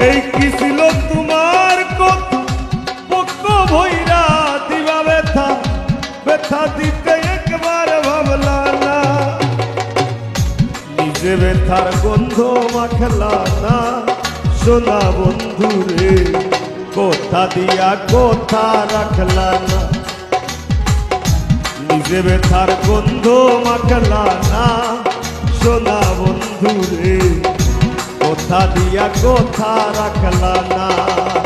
এই কি ছিল তোমার পক্ষ ভৈরা দিবা ব্যথা ব্যথা দিতে একবার ভাবলা না। নিজে ব্যথার গন্ধ মাখলা না। সোনা বন্ধু রে, কথা দিয়া কথা রাখলা না। নিজে ব্যথার গন্ধ মাখলা না। সোনা বন্ধু রে কথা দিয়া কথা রাখলা না।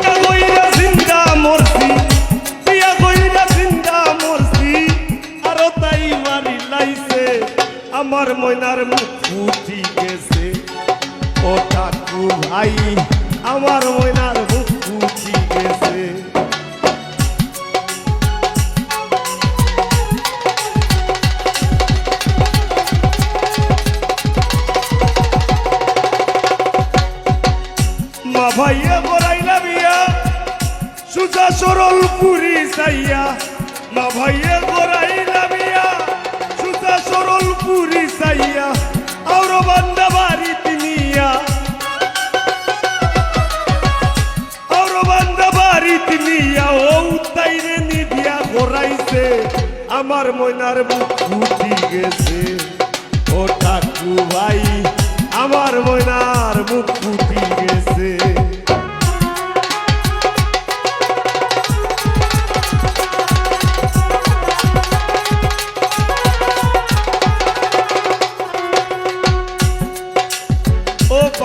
কইরা জিন্দা মরছি তাই লাইছে, আমার ময়নার মুখ গেছে। ও কাকু ভাই, আমার ময়নার মুখ মা ভাইয়া বড়াইলা বিয়া সুজা সরল পুরি সাইয়া। মা ভাইয়া বড়াইলা বিয়া সুজা সরল পুরি সাইয়া আর বান্দা বাড়ি তিনিয়া আর বান্দা বাড়ি তিনিয়া ও তাইরে নিদিয়া ঘোরাইছে। আমার ময়নার বুক ফুটি গেছে। ও ঠাকু ভাই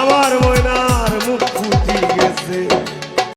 আমার মুখ